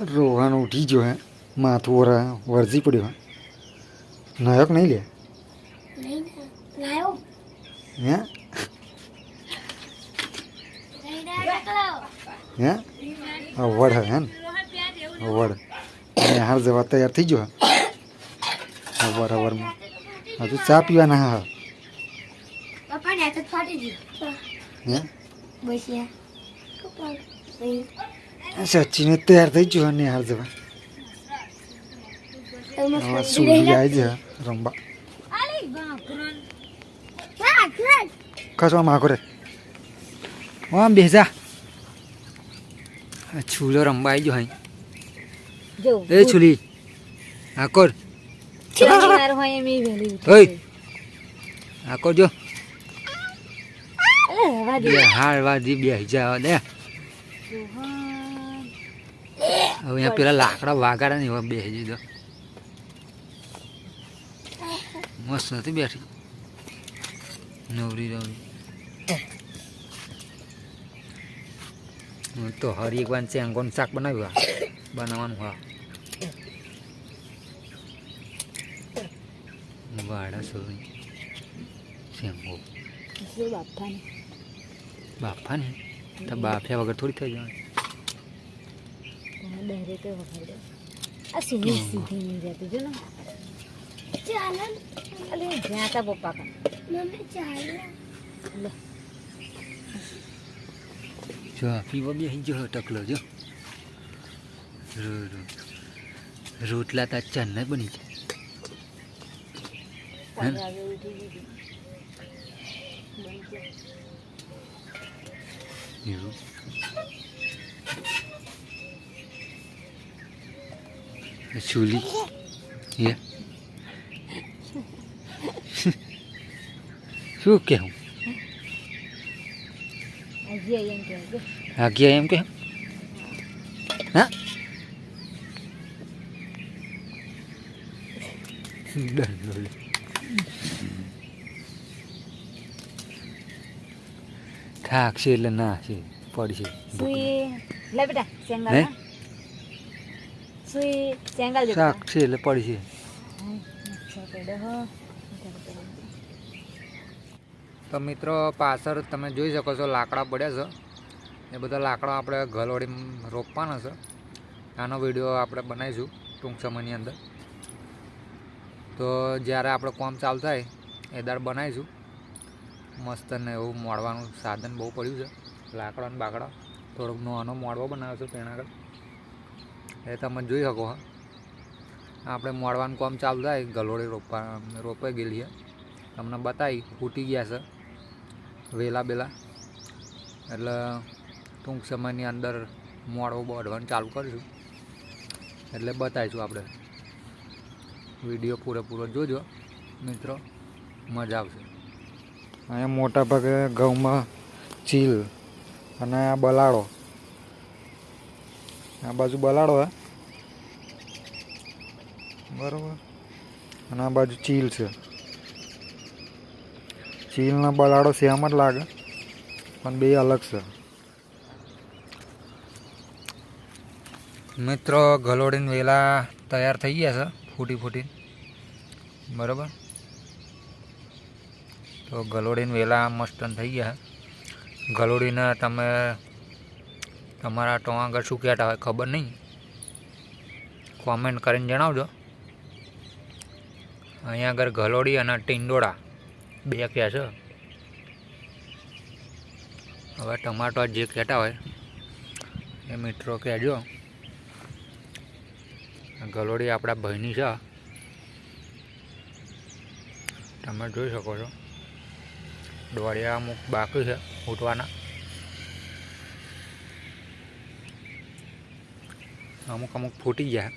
રોહન ઉઠી ગયો હે. માથું વરા વરજી પડ્યો હે. નાયક નહીં લે? હે? હે? અવડ હે ને? વડ. અને હાર જવા તૈયાર થઈ ગયો હે. અવર અવરમાં હજુ ચા પીવાના હા. પપ્પા ને તો ફાટી ગયો. હે? બસ યાર સચિને તૈયાર થઈ ગયો ને હાર જવા સૂર્ય આવી જાય રમવા કસવા માગો રે આમ બેસા છુલો રમવા આવી ગયો જો એ છુલી આકોર આકોર જો હાર વાજી બે જા દે. હવે અહીંયા પેલા લાકડા વાગાડા ને એવા બેસી દો મસ્ત નથી બેઠી. નવરી નવરી હું તો હરી એક વાર ચેંગોનું શાક બનાવ્યું બનાવવાનું હા. વાડા સોરી. ચેંગો. શું બાપાને? બાફા ને તો બાફ્યા વગર થોડી થઈ જવાની તમે તો આ સીધી સીધી નહીં જતી જો ને. ચાલે અલે જ્યાં તા પપ્પા કા મમ્મી ચાલે. લે. જો પીવા બેસી ગયો ટકલો જો. રો રો. રોટલા તા ચન્ન બની જાય એવું? ચૂલી એ શું કે આગ્યા એમ કે હા ડંડોળી. થાકશે એટલે ના છે પડશે લે બેટા હે? સુઈ ચેંગલ જો શાક છે એટલે પડશે તો મિત્રો પાછળ તમે જોઈ શકો છો લાકડા પડ્યા છે. એ બધા લાકડા આપણે ઘરવાળી રોપવાના છે. આનો વીડિયો આપણે બનાવીશું ટૂંક સમયની અંદર. તો જ્યારે આપણે કોમ ચાલુ થાય એ દાળ બનાવીશું. મસ્ત ને એવું મોડવાનું સાધન બહુ પડ્યું છે. લાકડા ને બાકડા થોડોક નાનો મોડવો બનાવ્યો છે તેના આગળ. એ તમે જોઈ શકો, હા. આપણે મોડવાનું કામ ચાલુ થાય, ગલોડી રોપવા રોપાઈ ગયેલી છે. તમને બતાવી ફૂટી ગયા છે વેલા બેલા. એટલે ટૂંક સમયની અંદર મોડવો બોડવાનું ચાલુ કરીશું. એટલે બતાવીશું આપણે. વીડિયો પૂરેપૂરો જોજો, મિત્રો. મજા આવશે. અહીંયા મોટા ભાગે ઘઉંમાં ચીલ અને આ બલાડો. આ બાજુ બલાડો હે. બરોબર. અને આ બાજુ ચીલ છે. ચીલના બલાડો સેમ જ લાગે, પણ બે અલગ છે. મિત્રો, ગલોડીને વેલા તૈયાર થઈ ગયા છે, ફૂટી ફૂટી બરાબર? તો ગલોડીને વેલા મસ્ત થઈ ગયા ગલોડીને તમે તમારા ટોંગ આગળ શું કહેતા હોય ખબર નહીં? કોમેન્ટ કરીને જણાવજો. અહીંયા આગળ ગલોડી અને ટીંડોળા. બે કહે છે? હવે ટમાટો જે કહેતા હોય એ મિત્રો કહેજો. ગલોડી આપણા ભાઈની છે. તમે જોઈ શકો છો. ડોળિયા અમુક બાકી છે ઉઠવાના. અમુક અમુક ફૂટી ગયા.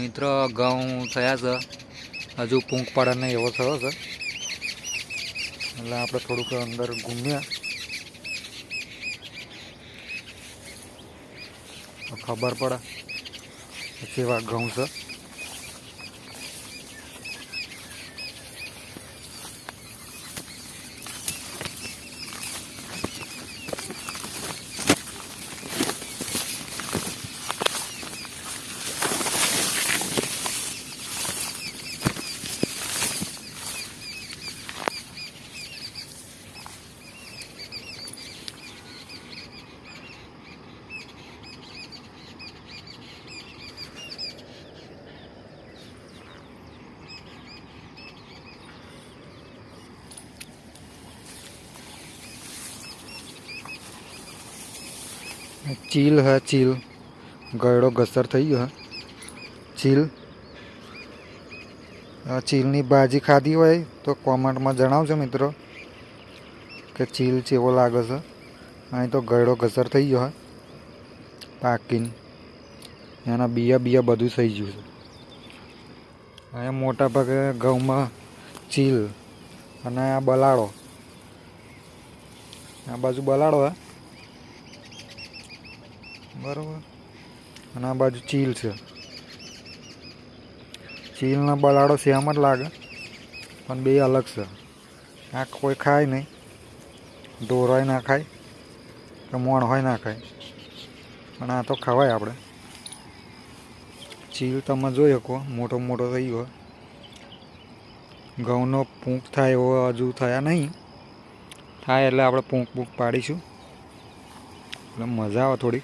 મિત્રો, ઘઉં થયા છે. હજુ પૂંક પડે એવો થયો છે. એટલે આપણે થોડુંક અંદર ઘૂમ્યા. ખબર પડે કેવા ઘઉં છે. ચીલ હે, ચીલ. ગળો ઘસર થઈ ગયો હે. ચીલ. ચીલની ભાજી ખાધી હોય તો કોમેન્ટમાં જણાવજો મિત્રો કે ચીલ ચેવો લાગે છે. અહીં તો ગયડો ઘસર થઈ ગયો હે. પાકીને. એના બિયા બિયા બધું થઈ ગયું છે. અહીંયા મોટા ભાગે ઘઉંમાં ચીલ અને આ બલાડો આ બાજુ બલાડો હે. બરોબર. અને આ બાજુ ચીલ છે. ચીલનો બલાડો સેમ જ લાગે, પણ બે અલગ છે. આ કોઈ ખાય નહીં. ઢોરોય ના ખાય કે મોણ હોય ના ખાય. પણ આ તો ખવાય આપણે. ચીલ તમે જોઈ શકો, મોટો મોટો થઈ ગયો. ઘઉંનો પૂંક થાય એવો હજુ થયા નહીં. થાય એટલે આપણે પૂંક પૂંક પાડીશું. એટલે મજા આવે થોડીક.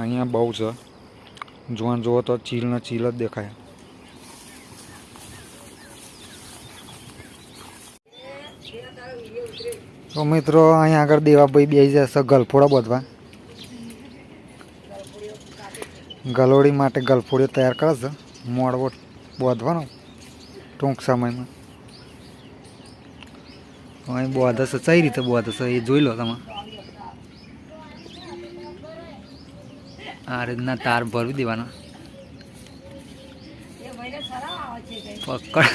અહીંયા બહુ છે. જોવાનું જુઓ તો ચીલ ને ચીલ જ દેખાય. તો મિત્રો, અહીંયા આગળ દેવાભાઈ બે જશે ગલફોડા બધવા. ગલોડી માટે ગલફોડીઓ તૈયાર કરે છે. મોડવો બોધવાનો ટૂંક સમયમાં. અહીં બોધશે કઈ રીતે બોધશે એ જોઈ લો તમે. આ રીતના તાર ભરવી દેવાનો. પકડ.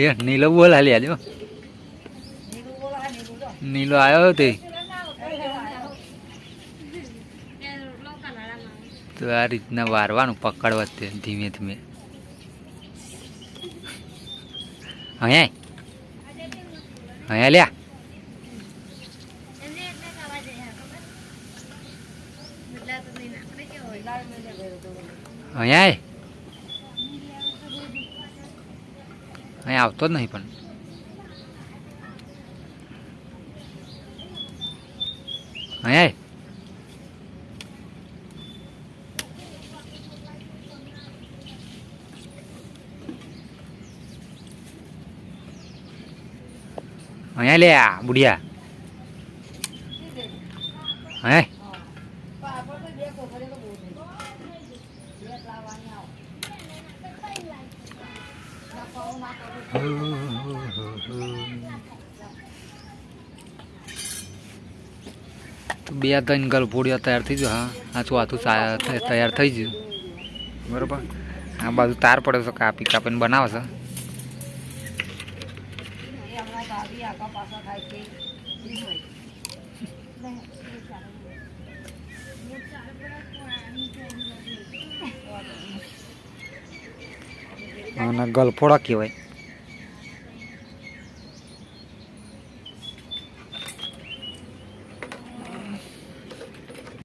એ નીલો બોલ હાલી આજો નીલો આવ્યો તે. તો આ રીતના વારવાનું પકડવા તે ધીમે ધીમે. અહીંયા અહીંયા લ્યા. અહીંયા આય. અહીંયા આવતો જ નહીં પણ અહીંયા આય. અહીંયા લે આ બુઢિયા અહીંયા બે ત્રણ ગલફોડીઓ તૈયાર થઈ ગયો, હા. આ ચોથું સા- તૈયાર થઈ ગયું. બરોબર? આ બાજુ તાર પડે છે, કાપી કાપીને બનાવે છે. અને ગલફોડા કહેવાય.